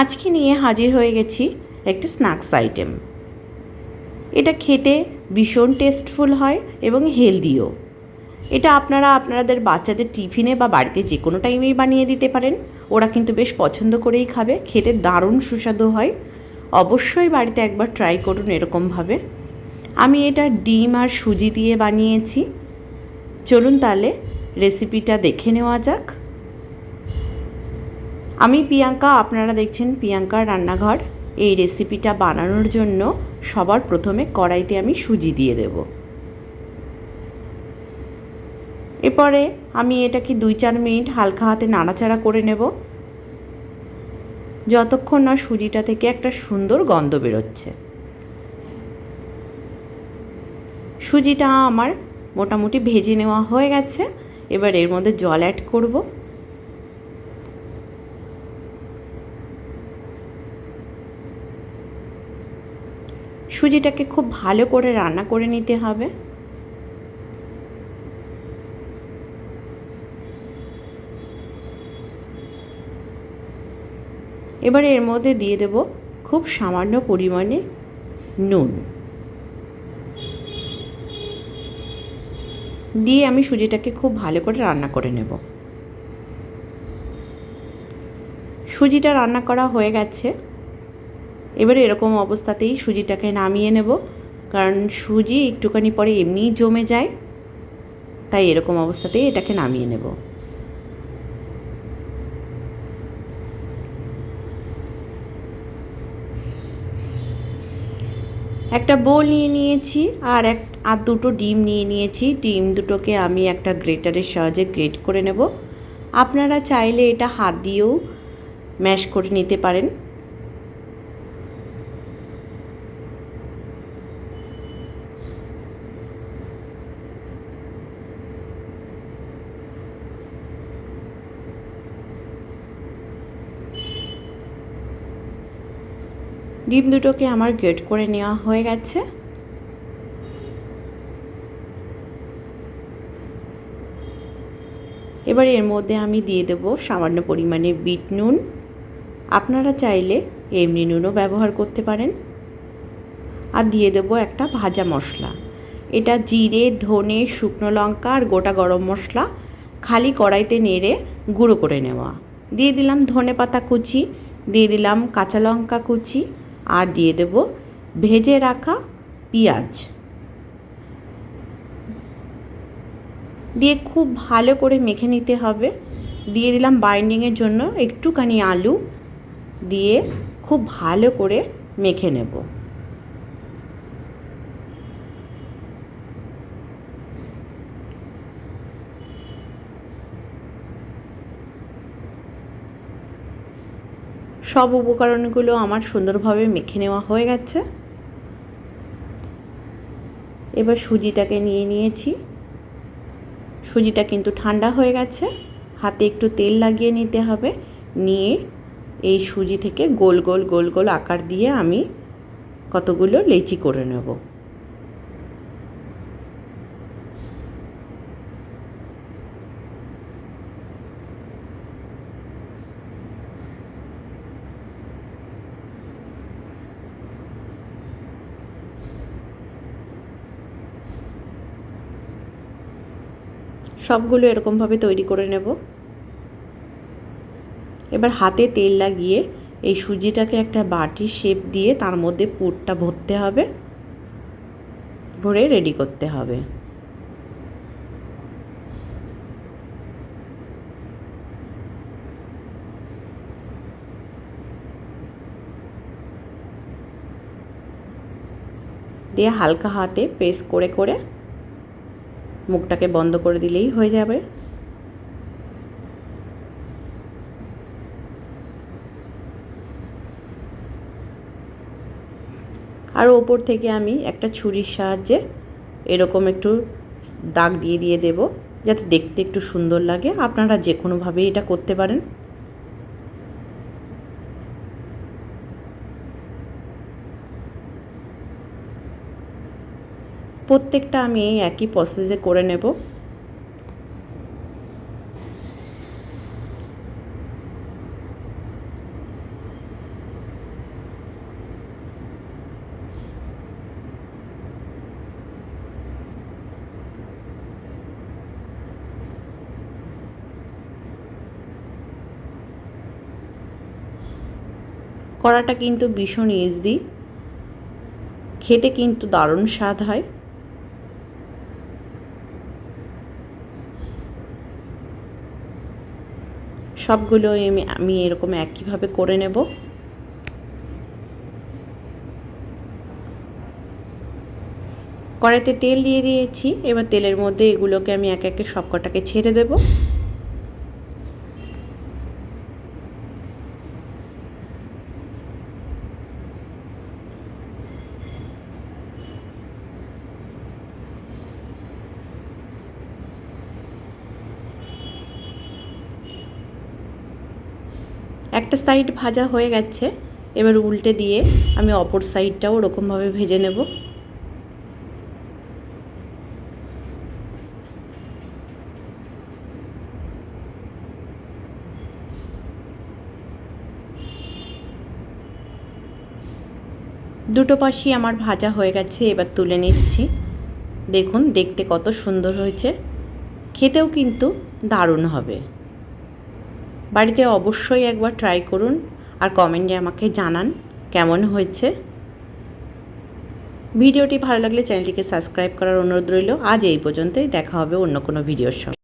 আজকে নিয়ে হাজির হয়ে গেছি একটি স্ন্যাক্স আইটেম। এটা খেতে ভীষণ টেস্টফুল হয় এবং হেলদিও। এটা আপনারা আপনাদের বাচ্চাদের টিফিনে বা বাড়িতে যে কোনো টাইমেই বানিয়ে দিতে পারেন। ওরা কিন্তু বেশ পছন্দ করেই খাবে, খেতে দারুণ সুস্বাদু হয়। অবশ্যই বাড়িতে একবার ট্রাই করুন এরকমভাবে। আমি এটা ডিম আর সুজি দিয়ে বানিয়েছি। চলুন তাহলে রেসিপিটা দেখে নেওয়া যাক। আমি প্রিয়াঙ্কা, আপনারা দেখছেন প্রিয়াঙ্কার রান্নাঘর। এই রেসিপিটা বানানোর জন্য সবার প্রথমে কড়াইতে আমি সুজি দিয়ে দেব। এরপরে আমি এটাকে দুই চার মিনিট হালকা হাতে নাড়াচাড়া করে নেব। যতক্ষণ না সুজিটা থেকে একটা সুন্দর গন্ধ বেরোচ্ছে। সুজিটা আমার মোটামুটি ভেজে নেওয়া হয়ে গেছে। এবার এর মধ্যে জল অ্যাড করব। সুজিটাকে খুব ভালো করে রান্না করে নিতে হবে। এবার এর মধ্যে দিয়ে দেব খুব সামান্য পরিমাণে নুন। দিয়ে আমি সুজিটাকে খুব ভালো করে রান্না করে নেব। সুজিটা রান্না করা হয়ে গেছে। এবারে এরকম অবস্থাতেই সুজিটাকে নামিয়ে নেব। কারণ সুজি একটুখানি পরে এমনিই জমে যায়, তাই এরকম অবস্থাতেই এটাকে নামিয়ে নেব। একটা বোল নিয়ে নিয়েছি আর এক, আর দুটো ডিম নিয়ে নিয়েছি। ডিম দুটোকে আমি একটা গ্রেটারের সাহায্যে গ্রেট করে নেব। আপনারা চাইলে এটা হাত দিয়েও ম্যাশ করে নিতে পারেন। ডিম দুটোকে আমার গ্রেট করে নেওয়া হয়ে গেছে। এবার এর মধ্যে আমি দিয়ে দেব সামান্য পরিমাণে বিট নুন। আপনারা চাইলে এমনি নুনও ব্যবহার করতে পারেন। আর দিয়ে দেব একটা ভাজা মশলা। এটা জিরে, ধনে, শুকনো লঙ্কা আর গোটা গরম মশলা খালি কড়াইতে নেড়ে গুঁড়ো করে নেওয়া। দিয়ে দিলাম ধনে পাতা কুচি, দিয়ে দিলাম কাঁচা লঙ্কা কুচি আর দিয়ে দেব ভেজে রাখা পেঁয়াজ। দিয়ে খুব ভালো করে মেখে নিতে হবে। দিয়ে দিলাম বাইন্ডিংয়ের জন্য একটুখানি আলু। দিয়ে খুব ভালো করে মেখে নেব। সব উপকরণগুলো আমার সুন্দরভাবে মেখে নেওয়া হয়ে গেছে। এবার সুজিটাকে নিয়ে নিয়েছি। সুজিটা কিন্তু ঠান্ডা হয়ে গেছে। হাতে একটু তেল লাগিয়ে নিতে হবে। নিয়ে এই সুজি থেকে গোল গোল গোল গোল আকার দিয়ে আমি কতগুলো লেচি করে নেব। সবগুলো এরকমভাবে তৈরি করে নেব। এবার হাতে তেল লাগিয়ে এই সুজিটাকে একটা বাটির শেপ দিয়ে তার মধ্যে পুরটা ভরতে হবে। ভরে রেডি করতে হবে। দিয়ে হালকা হাতে প্রেস করে করে মুখটাকে বন্ধ করে দিলেই হয়ে যাবে। আর ওপর থেকে আমি একটা ছুরির সাহায্যে এরকম একটু দাগ দিয়ে দিয়ে দেব, যাতে দেখতে একটু সুন্দর লাগে। আপনারা যে কোনোভাবেই এটা করতে পারেন। প্রত্যেকটা আমি এই একই প্রসেসে করে নেব। করাটা কিন্তু ভীষণ ইজি খেতে কিন্তু দারুণ স্বাদ হয়। সবগুলো আমি আমি এরকম একইভাবে করে নেব। কড়াইতে তেল দিয়ে দিয়েছি। এবার তেলের মধ্যে এগুলোকে আমি এক একে সব কটাকে ছেড়ে দেব। একটা সাইড ভাজা হয়ে গেছে, এবার উল্টে দিয়ে আমি অপর সাইডটাও ওরকমভাবে ভেজে নেব। দুটো পাশই আমার ভাজা হয়ে গেছে, এবার তুলে নিচ্ছি। দেখুন, দেখতে কত সুন্দর হয়েছে। খেতেও কিন্তু দারুণ হবে। বাড়িতে অবশ্যই একবার ট্রাই করুন আর কমেন্টে আমাকে জানান কেমন হয়েছে। ভিডিওটি ভালো লাগলে চ্যানেলটিকে সাবস্ক্রাইব করার অনুরোধ রইল। আজ এই পর্যন্তই, দেখা হবে অন্য কোনো ভিডিওর সঙ্গে।